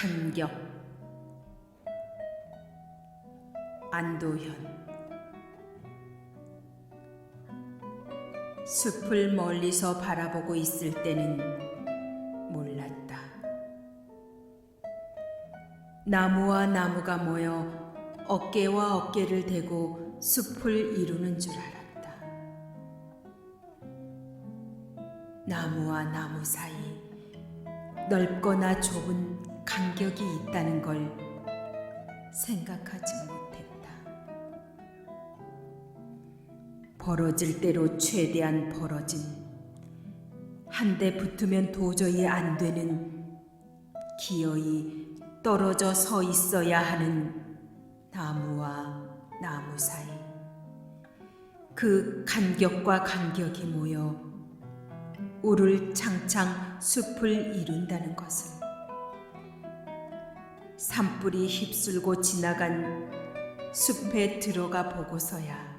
간격 안도현 숲을 멀리서 바라보고 있을 때는 몰랐다. 나무와 나무가 모여 어깨와 어깨를 대고 숲을 이루는 줄 알았다. 나무와 나무 사이 넓거나 좁은 간격이 있다는 걸 생각하지 못했다. 벌어질 대로 최대한 벌어진 한 대 붙으면 도저히 안 되는 기어이 떨어져 서 있어야 하는 나무와 나무 사이 그 간격과 간격이 모여 우를 창창 숲을 이룬다는 것을 산불이 휩쓸고 지나간 숲에 들어가 보고서야